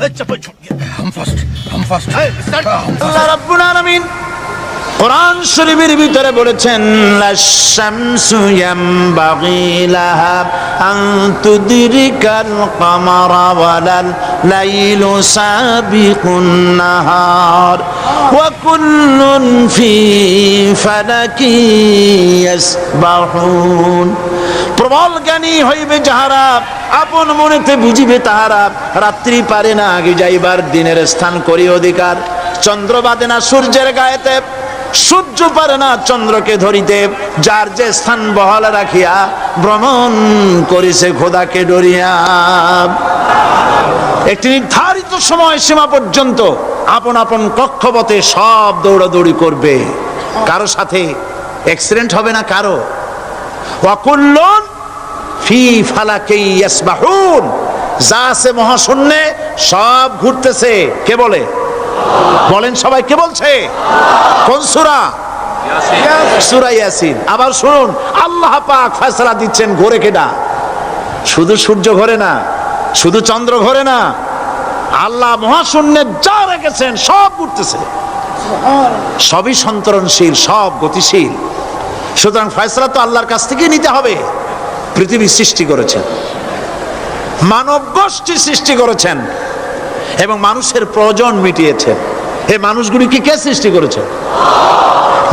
हम फर्स्ट हम फर्स्ट अल्लाह रब्बुल आलमीन কোরআন শরীফের ভিতরে বলেছেন লাশামসু ইয়ামবাগি লাহা আন তুদরিকাল কামারা ওয়ালাল লাইলু সাবিকুন নাহার। ওয়া কুল্লুন ফি ফালাকি ইয়াসবাহুন। প্রবল জ্ঞানী হইবে যাহারা, আপন মনেতে বুঝিবে তাহারা, রাত্রি পারে না আগে যাইবার দিনের স্থান করি অধিকার। চন্দ্র বাদে না সূর্যের গায়েতে সূর্য পারে না চন্দ্রকে ধরিতে, যার যে স্থান বহাল রাখিয়া ভ্রমণ করিছে খোদাকে ডরিয়া। একটি নির্ধারিত সময় সীমা পর্যন্ত আপন আপন কক্ষপথে সব দৌড়াদৌড়ি করবে। কারও সাথে অ্যাক্সিডেন্ট হবে না কারও? ওয়াকুল্লুন ফি ফালাকি ইয়াসবাহুন। যা আছে মহাশূন্যে সব ঘুরতেছে। কে বলে? বলেন সবাই কে বলছে? কোন সূরা? সূরা ইয়াসিন। আবার শুনুন আল্লাহ পাক ফয়সালা দিচ্ছেন ঘোরে কেডা? শুধু সূর্য ঘোরে না শুধু চন্দ্র ঘোরে না আল্লাহ মহাশূন্যে যা রেখেছেন সব ঘুরতেছে। সবই সন্তরণশীল সব গতিশীল। সুতরাং ফয়সলা তো আল্লাহর কাছ থেকেই নিতে হবে। পৃথিবী সৃষ্টি করেছেন। মানব গোষ্ঠী সৃষ্টি করেছেন। এবং মানুষের প্রয়োজন মিটিয়েছেন এই মানুষগুলিকে কে সৃষ্টি করেছে?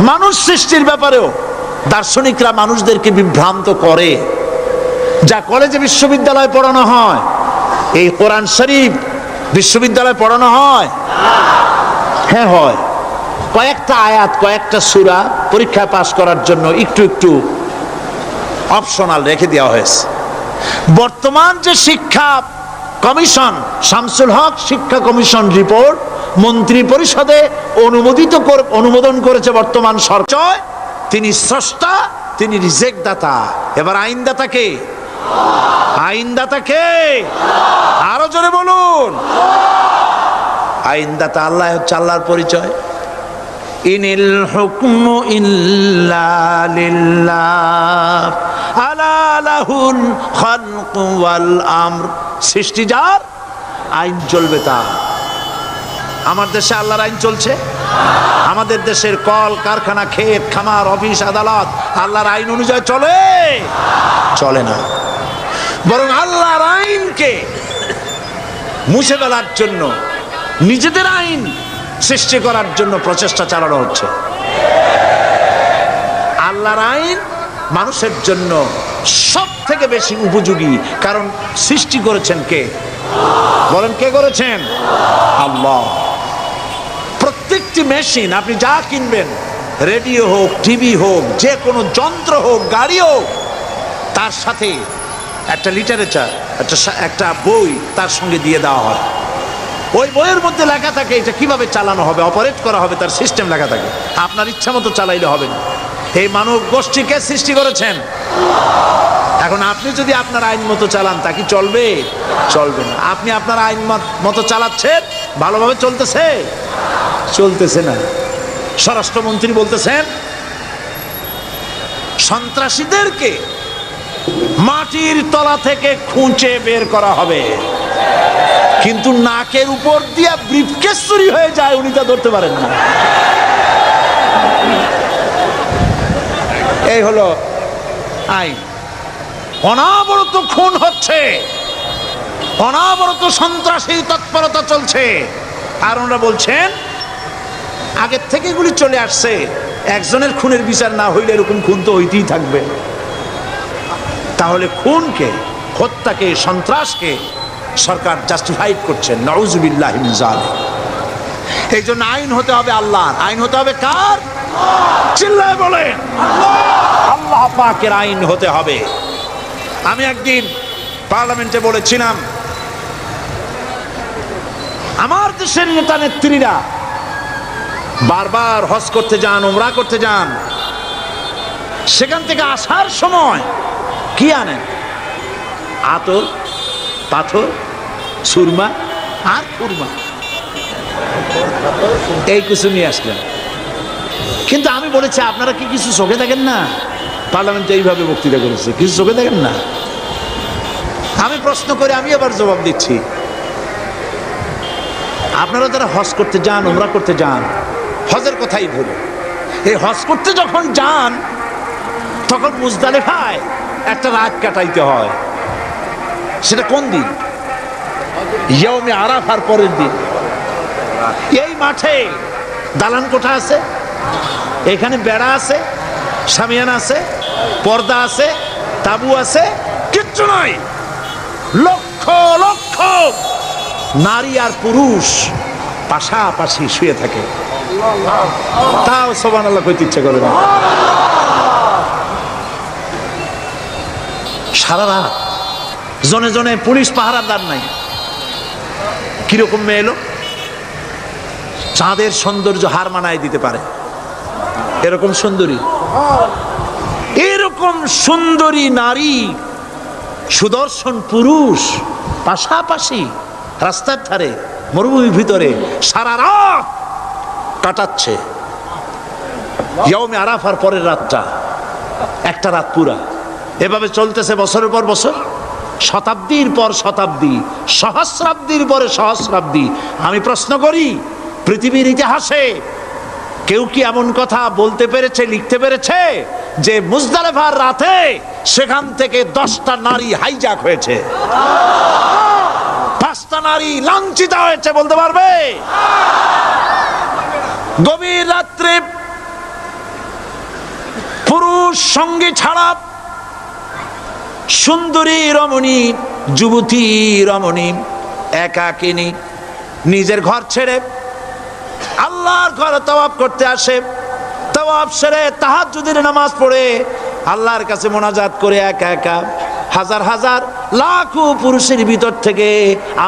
মানুষ সৃষ্টির ব্যাপারেও দার্শনিকরা মানুষদেরকে বিভ্রান্ত করে। যা কলেজে বিশ্ববিদ্যালয়ে পড়ানো হয়, এই কোরআন শরীফ বিশ্ববিদ্যালয়ে পড়ানো হয়? হ্যাঁ হয়। কয়েকটা আয়াত, কয়েকটা সুরা পরীক্ষা পাশ করার জন্য একটু একটু অপশনাল রেখে দেওয়া হয়েছে। বর্তমান যে শিক্ষা কমিশন, শামসুল হক শিক্ষা কমিশন রিপোর্ট, মন্ত্রী পরিষদে অনুমোদিত অনুমোদন করেছে বর্তমান সরকার। তিনি স্রষ্টা, তিনি রিজেক্ট দাতা এবার আইনদাতা কে? আইনদাতা কে? আরও জোরে বলুন। আইনদাতা আল্লাহ হচ্ছে আল্লাহর পরিচয়। ইনিল হুকমু ইল্লা লিল্লাহ। লাহুল আমর। সৃষ্টি যার, আইন চলবে তার। আমার দেশে আল্লাহর আইন চলছে? আমাদের দেশের কল, কারখানা, ক্ষেত, খামার, অফিস, আদালত আল্লাহর আইন অনুযায়ী চলে। চলে না। বরং আল্লাহর আইনকে মুছে ফেলার জন্য, নিজেদের আইন সৃষ্টি করার জন্য প্রচেষ্টা চালানো হচ্ছে। আল্লাহর আইন মানুষের জন্য সব থেকে বেশি উপযোগী কারণ সৃষ্টি করেছেন কে? বলেন কে করেছেন? আল্লাহ। প্রত্যেকটি মেশিন, আপনি যা কিনবেন, রেডিও হোক, টিভি হোক, যে কোনো যন্ত্র হোক, গাড়ি হোক, তার সাথে একটা লিটারেচার একটা একটা বই তার সঙ্গে দিয়ে দেওয়া হয়। ওই বইয়ের মধ্যে লেখা থাকে এটা কীভাবে চালানো হবে অপারেট করা হবে, তার সিস্টেম লেখা থাকে। আপনার ইচ্ছা মতো চালাইলে হবে না। এই মানব গোষ্ঠীকে সৃষ্টি করেছেন? এখন আপনি যদি আপনার আইন মতো চালান, তা কি চলবে? চলবে না। আপনি আপনার আইন মতো চালাচ্ছেন? ভালোভাবে চলতেছে? চলতেছে না। স্বরাষ্ট্রমন্ত্রী বলতেছেন, সন্ত্রাসীদেরকে মাটির তলা থেকে খুঁচে বের করা হবে। কিন্তু নাকের উপর দিয়া ব্রিফকেস চুরি হয়ে যায়, উনি তা ধরতে পারেন না। এই হলো আইন। অনাবরত খুন হচ্ছে। অনাবরত সন্ত্রাসী তৎপরতা চলছে। আর ওনারা বলছেন, আগের থেকে এগুলি চলে আসছে। একজনের খুনের বিচার না হইলে এরকম খুন তো হইতেই থাকবে। তাহলে খুনকে, হত্যাকে, সন্ত্রাসকে সরকার জাস্টিফাইড করছেন নওজুবিল্লাহ এই জন্য আইন হতে হবে আল্লাহর। আইন হতে হবে কার? চিল্লায় বলেন। আল্লাহ পাকের আইন হতে হবে। আমি একদিন পার্লামেন্টে বলেছিলাম, আমার দেশের নেতা নেত্রীরা বারবার হজ করতে যান, উমরা করতে যান, সেখান থেকে আসার সময় কি আনেন? আতর, পাথর, সুরমা আর কুরমা এই নিয়ে আসলেন। কিন্তু আমি বলেছি, আপনারা কি কিছু চোখে দেখেন না? পার্লামেন্টে এইভাবে বক্তৃতা করেছে, কিছু চোখে দেখেন না? আমি প্রশ্ন করে আমি আবার জবাব দিচ্ছি। আপনারা যারা হজ করতে যান ওমরা করতে যান, হজের কথাই ভুল এই হজ করতে যখন যান, তখন মুজদালেফায় একটা রাত কাটাইতে হয়। সেটা কোন দিন? ইয়মে আরাফার পরের দিন। এই মাঠে দালান কোঠা আছে? এখানে বেড়া আছে, সামিয়ান আছে, পর্দা আছে, তাবু আছে, কিচ্ছু নাই। লক্ষ লক্ষ নারী আর পুরুষ পাশাপাশি শুয়ে থাকে। তাও সোবান আল্লাহ কইতে ইচ্ছে করে না। সারা রাত জনে জনে পুলিশ পাহারাদার নাই। কীরকম মেয়ে এলো? চাঁদের সৌন্দর্য হার মানায় দিতে পারে। এরকম সুন্দরী। এরকম সুন্দরী নারী, সুদর্শন পুরুষ, পাশাপাশি রাস্তার ধারে, মরুভূমির ভিতরে সারা রাত কাটাচ্ছে। আরাফার পরের রাতটা, একটা রাত পুরা। এভাবে চলতেছে বছরের পর বছর। শতাব্দীর পর শতাব্দী, সহস্রাব্দীর পরে সহস্রাব্দী। আমি প্রশ্ন করি, পৃথিবীর ইতিহাসে কেউ কি এমন কথা বলতে পেরেছে, লিখতে পেরেছে? যে মুজদালেফার রাতে সেখান থেকে দশটা নারী হাইজাক হয়েছে। পাঁচটা নারী লাঞ্ছিত হয়েছে বলতে পারবে? গভীর রাত্রে পুরুষ সঙ্গে ছাড়া সুন্দরী রমণী, যুবতী রমণী, একাকিনী নিজের ঘর ছেড়ে আল্লাহর ঘরে তওয়াব করতে আসে। তওয়াব সেরে তাহাজ্জুদের নামাজ পড়ে, আল্লাহর কাছে মোনাজাত করে একা একা হাজার হাজার লাখো পুরুষের ভিতর থেকে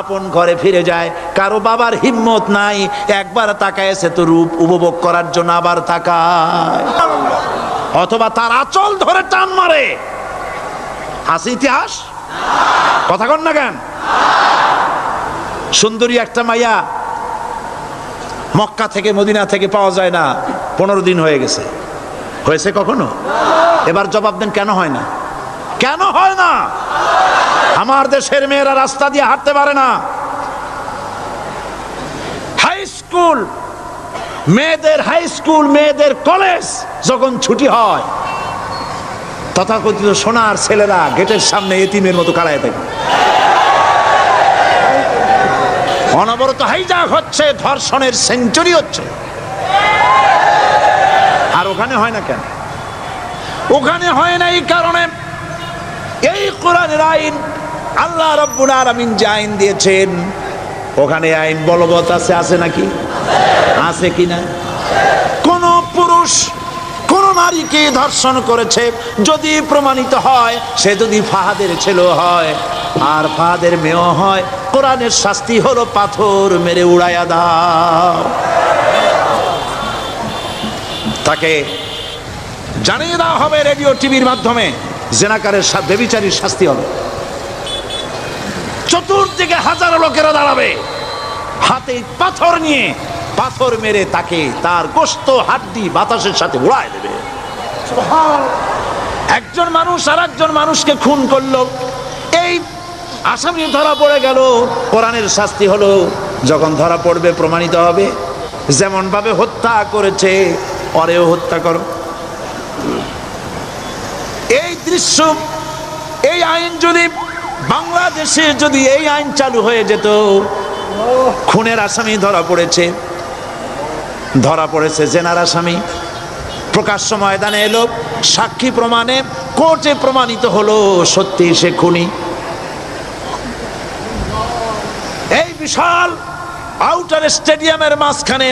আপন ঘরে ফিরে যায়। কারও বাবার হিম্মত নাই, একবার তাকায় সে তো রূপ উপভোগ করার জন্য আবার তাকায়। অথবা তার আচল ধরে টান মারে। আছে ইতিহাস? কথা কন না কেন? সুন্দরী একটা মাইয়া মক্কা থেকে মদিনা থেকে পাওয়া যায় না। পনেরো দিন হয়ে গেছে। হয়েছে কখনো? এবার জবাব দেন, কেন হয় না? কেন হয় না? আমার দেশের মেয়েরা রাস্তা দিয়ে হাঁটতে পারে না। হাই স্কুল মেয়েদের হাই স্কুল মেয়েদের কলেজ যখন ছুটি হয়, তথাকথিত সোনার ছেলেরা গেটের সামনে এতিমের মতো কাড়ায় থাকে। অনবরত হাইজাক হচ্ছে, ধর্ষণের সেঞ্চুরি হচ্ছে। আর ওখানে হয় না কেন? ওখানে হয় না এই কারণে। এই কোরআনের আইন আল্লাহ রব্বুল আলামিন যে আইন দিয়েছেন, ওখানে আইন বলবৎ আছে আছে নাকি? আছে কি না? কোন পুরুষ, কোন নারীকে ধর্ষণ করেছে, যদি প্রমাণিত হয়, সে যদি ফাহাদের ছেলে হয়। আর ফাদের মেয়েও হয়, কোরআনের শাস্তি হলো পাথর মেরে উড়াইয়া দাও। তাকে জানিয়ে দেওয়া হবে রেডিও টিভির মাধ্যমে, জেনাকারের বেবিচারীর শাস্তি হবে। চতুর্দিকে হাজারো লোকেরা দাঁড়াবে, হাতে পাথর নিয়ে, পাথর মেরে তাকে তার গোস্ত, হাড্ডি, বাতাসের সাথে উড়ায় দেবে। একজন মানুষ আর একজন মানুষকে খুন করল আসামি ধরা পড়ে গেল। কোরআনের শাস্তি হলো, যখন ধরা পড়বে প্রমাণিত হবে। যেমন ভাবে হত্যা করেছে অরেও হত্যা করো। এই দৃশ্য, এই আইন যদি বাংলাদেশে যদি এই আইন চালু হয়ে যেত, খুনের আসামি ধরা পড়েছে। ধরা পড়েছে জেনার আসামি। প্রকাশ্য ময়দানে এলো, সাক্ষী প্রমাণে, কোর্টে প্রমাণিত হলো সত্যি সে খুনি এই বিশাল আউটার স্টেডিয়ামের মাঝখানে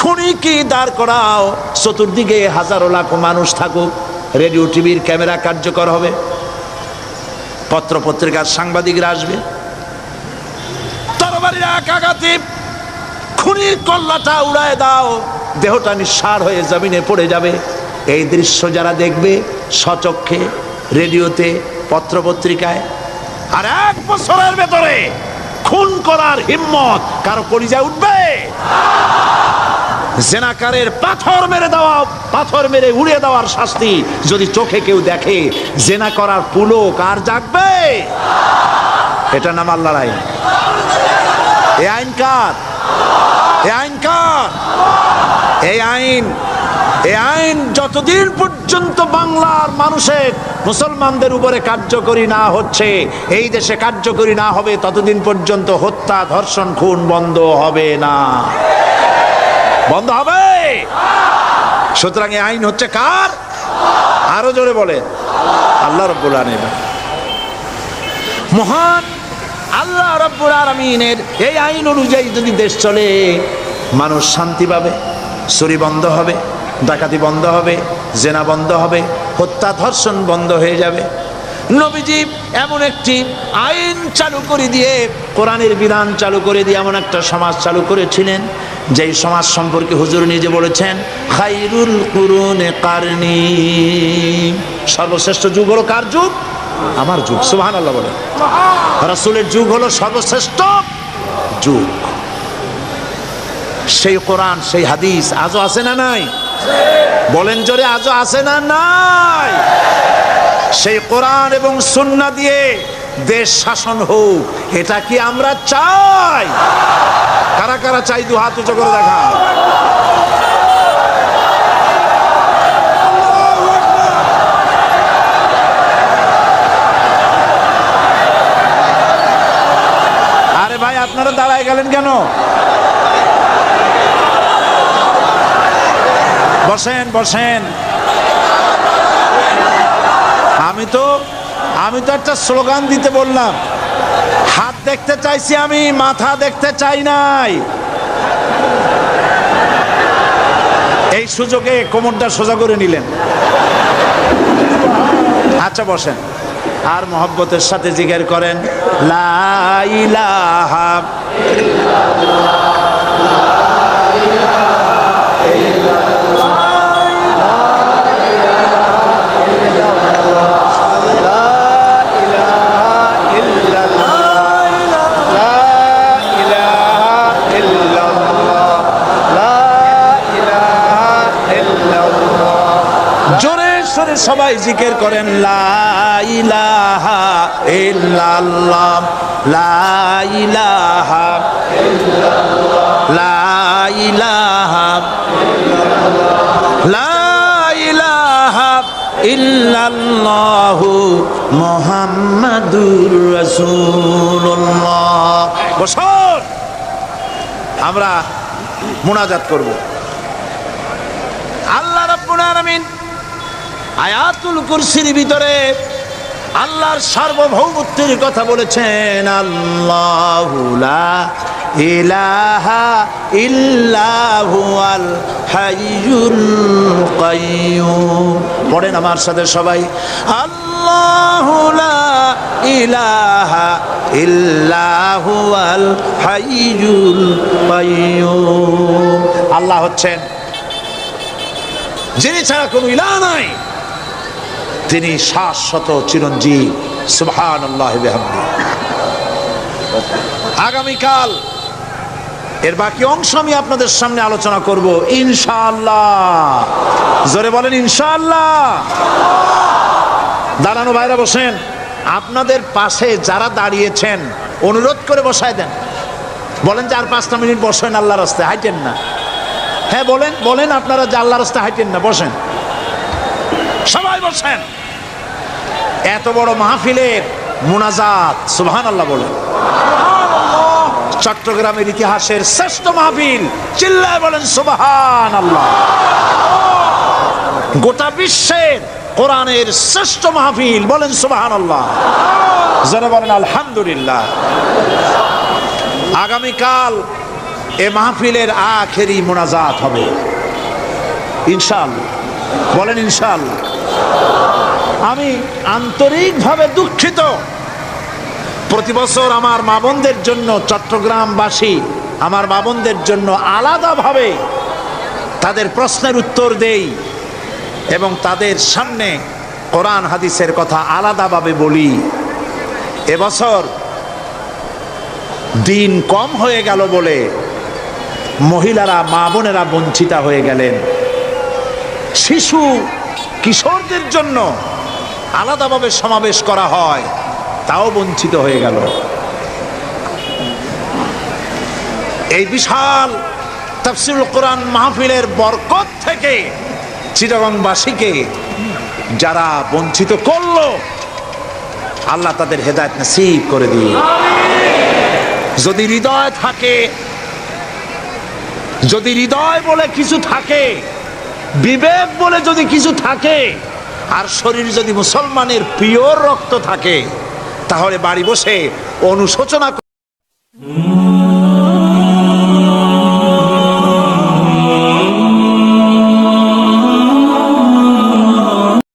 খুনি কি দাঁড় করাও? চতুর্দিকে হাজারো লাখ মানুষ থাকুক, রেডিও, টিভির ক্যামেরা কার্যকর হবে। পত্র পত্রিকার সাংবাদিকরা আসবে। তরবারির এক আঘাতে খুনির কল্লাটা উড়ায় দাও, দেহটা নিঃসার হয়ে জমিনে পড়ে যাবে। এই দৃশ্য যারা দেখবে সচক্ষে রেডিওতে, পত্রপত্রিকায়, আর এক বছরের ভেতরে খুন করার হিম্মত। কারও পরিচয় উঠবে? জেনাকারের পাথর মেরে দেওয়া, পাথর মেরে উড়িয়ে দেওয়ার শাস্তি যদি চোখে কেউ দেখে, জেনা করার পুলক আর জাগবে? এটা নাম আল্লাহর আইন। এ আইন কার? এ আইন কার? এই আইন এই আইন যতদিন পর্যন্ত বাংলার মানুষের মুসলমানদের উপরে কার্যকরী না হচ্ছে, এই দেশে কার্যকরী না হবে, ততদিন পর্যন্ত হত্যা, ধর্ষণ, খুন বন্ধ হবে না। বন্ধ হবে? সুতরাং এই আইন হচ্ছে কার? আরও জোরে বলে আল্লাহ রব্বুল আলামিন। মহান আল্লাহ রব্বুল আলমিনের এই আইন অনুযায়ী যদি দেশ চলে, মানুষ শান্তি পাবে চুরি বন্ধ হবে। ডাকাতি বন্ধ হবে, জেনা বন্ধ হবে, হত্যা ধর্ষণ বন্ধ হয়ে যাবে। নবীজি এমন একটি আইন চালু করে দিয়ে, কোরআনের বিধান চালু করে দিয়ে এমন একটা সমাজ চালু করেছিলেন, যেই সমাজ সম্পর্কে হুজুর নিজে বলেছেন, খাইরুল কুরুনে কারনি। সর্বশ্রেষ্ঠ যুগ হলো কার যুগ? আমার যুগ সুবহান আল্লাহ বলে রাসূলের যুগ হলো সর্বশ্রেষ্ঠ যুগ। সেই কোরআন, সেই হাদিস আজও আছে না নাই? বলেন জোরে, আজও আছে না নাই? সেই কোরআন এবং সুন্না দিয়ে দেশ শাসন হোক, এটা কি আমরা চাই? কারা কারা চাই, দু হাত উঁচু করে দেখা আরে ভাই, আপনারা দাঁড়ায় গেলেন কেন? বসেন বসেন। আমি তো আমি তো একটা স্লোগান দিতে বললাম। হাত দেখতে চাইছি আমি, মাথা দেখতে চাই নাই। এই সুযোগে কোমরটা সোজা করে নিলেন। আচ্ছা বসেন। আর মহব্বতের সাথে জিজ্ঞের করেন, লা সবাই জিকের করেন, লা ইলাহা ইল্লাল্লাহ, লা ইলাহা লা ইলাহা লা ইলাহা ইল্লাল্লাহু মুহাম্মাদুর রাসূলুল্লাহ। বসুন, আমরা মুনাজাত করব আল্লাহ রাব্বুল আলামিন আয়াতুল কুরসির ভিতরে আল্লাহর সার্বভৌমত্বের কথা বলেছেন, আল্লাহু লা ইলাহা ইল্লাহু আল হাইয়ুল কাইয়ুম। পড়েন আমার সাথে সবাই, আল্লাহু লা ইলাহা ইল্লাহু আল হাইয়ুল কাইয়ুম। আল্লাহ হচ্ছেন, যিনি ছাড়া কোনো ইলা নাই। তিনি শাশ্বত চিরঞ্জীব। আল্লাহ আগামীকাল এর বাকি অংশ আমি আপনাদের সামনে আলোচনা করব। ইনশাআল্লাহ। জোরে বলেন, ইনশাআল্লাহ। দাঁড়ানো বাইরে বসেন। আপনাদের পাশে যারা দাঁড়িয়েছেন, অনুরোধ করে বসায় দেন। বলেন যে আর পাঁচটা মিনিট বসেন আল্লাহ রাস্তায় হাইটেন না। হ্যাঁ বলেন বলেন আপনারা যে আল্লাহ রাস্তায় হাইটেন না, বসেন। সবাই বসেন। এত বড় মাহফিলের মোনাজাত সুবহান আল্লাহ বলেন। চট্টগ্রামের ইতিহাসের শ্রেষ্ঠ মাহফিল, চিল্লায় বলেন সুবহান আল্লাহ গোটা বিশ্বের কোরআনের শ্রেষ্ঠ মাহফিল, বলেন সুবহান আল্লাহ যারা বলেন, আলহামদুলিল্লাহ। আগামীকাল এ মাহফিলের আখেরি মোনাজাত হবে। ইনশাআল্লাহ। বলেন, ইনশাআল্লাহ। আমি আন্তরিকভাবে দুঃখিত। প্রতি বছর আমার মা বোনদের জন্য চট্টগ্রামবাসী আমার মা বোনদের জন্য আলাদাভাবে তাদের প্রশ্নের উত্তর দেই এবং তাদের সামনে কোরআন হাদিসের কথা আলাদাভাবে বলি। এবছর দিন কম হয়ে গেল বলে মহিলারা, মা বোনেরা বঞ্চিতা হয়ে গেলেন। শিশু, কিশোরদের জন্য আলাদাভাবে সমাবেশ করা হয়, তাও বঞ্চিত হয়ে গেল। এই বিশাল তাফসিরুল কোরআন মাহফিলের বরকত থেকে চিটাগংবাসীকে যারা বঞ্চিত করল, আল্লাহ তাদের হেদায়ত নসিব করে দিয়ে যদি হৃদয় থাকে, যদি হৃদয় বলে কিছু থাকে, বিবেক বলে যদি কিছু থাকে আর শরীর যদি মুসলমানের প্রিয় রক্ত থাকে তাহলে বাড়ি বসে অনুশোচনা